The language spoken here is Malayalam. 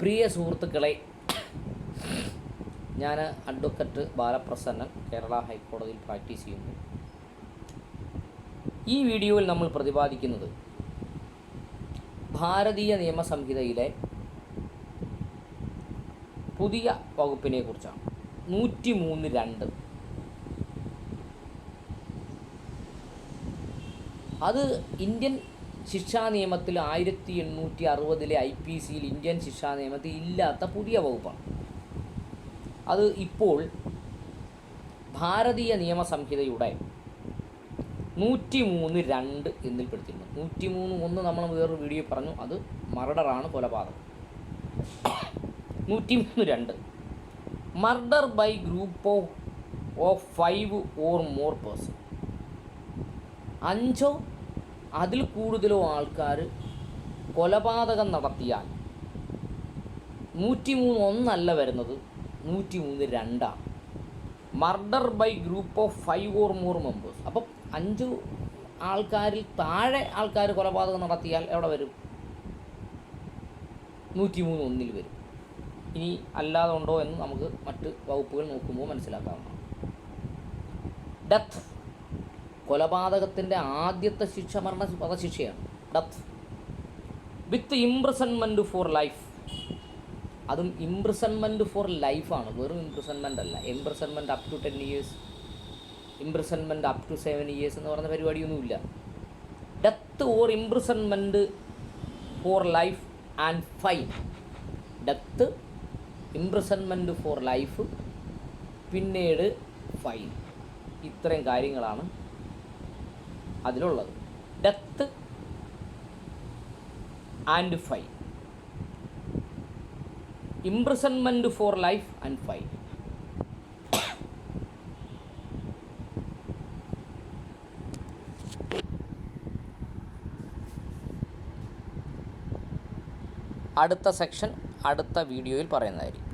പ്രിയ സുഹൃത്തുക്കളെ ഞാൻ അഡ്വക്കറ്റ് ബാലപ്രസന്നൻ കേരള ഹൈക്കോടതിയിൽ പ്രാക്ടീസ് ചെയ്യുന്നു. ഈ വീഡിയോയിൽ നമ്മൾ പ്രതിപാദിക്കുന്നത് ഭാരതീയ നിയമസംഹിതയിലെ പുതിയ വകുപ്പിനെ കുറിച്ചാണ്. നൂറ്റി മൂന്ന് രണ്ട്. അത് ഇന്ത്യൻ ശിക്ഷാ നിയമത്തിൽ ആയിരത്തി എണ്ണൂറ്റി അറുപതിലെ ഐ പി സിയിൽ ഇന്ത്യൻ ശിക്ഷാ നിയമത്തിൽ ഇല്ലാത്ത പുതിയ വകുപ്പാണ്. അത് ഇപ്പോൾ ഭാരതീയ നിയമ സംഹിതയുടെ നൂറ്റി മൂന്ന് രണ്ട് എന്നിൽ പെടുത്തിയിരുന്നു നൂറ്റി മൂന്ന് ഒന്ന് നമ്മൾ വേറൊരു വീഡിയോ പറഞ്ഞു. അത് മർഡറാണ് കൊലപാതകം. നൂറ്റി മൂന്ന് രണ്ട്. Murder by group of of five or more person. അഞ്ചോ അതിൽ കൂടുതലോ ആൾക്കാർ കൊലപാതകം നടത്തിയാൽ നൂറ്റി മൂന്ന് ഒന്നല്ല വരുന്നത് നൂറ്റി മൂന്ന് രണ്ടാണ്. Murder by group of five or more members അപ്പം അഞ്ച് ആൾക്കാരിൽ താഴെ ആൾക്കാർ കൊലപാതകം നടത്തിയാൽ എവിടെ വരും? നൂറ്റി മൂന്ന് ഒന്നിൽ വരും. ഇനി അല്ലാതെ ഉണ്ടോ എന്ന് നമുക്ക് മറ്റ് വകുപ്പുകൾ നോക്കുമ്പോൾ മനസ്സിലാക്കാവുന്നതാണ്. ഡെത്ത് കൊലപാതകത്തിന്റെ ആദ്യത്തെ ശിക്ഷ മരണ വധശിക്ഷയാണ് death with imprisonment for life അതും ഇംപ്രസൺമെന്റ് ഫോർ ലൈഫാണ് വെറും ഇംപ്രസൺമെന്റ് അല്ല. Imprisonment up to ten years imprisonment up to seven years എന്ന് പറയുന്ന പരിപാടിയൊന്നുമില്ല. Death or imprisonment for life and fine death imprisonment for life പിന്നീട് ഫൈൻ ഇത്രയും കാര്യങ്ങളാണ് അതിലുള്ളത്. Death and fine imprisonment for life and fine അടുത്ത സെക്ഷൻ അടുത്ത വീഡിയോയിൽ പറയുന്നതായിരിക്കും.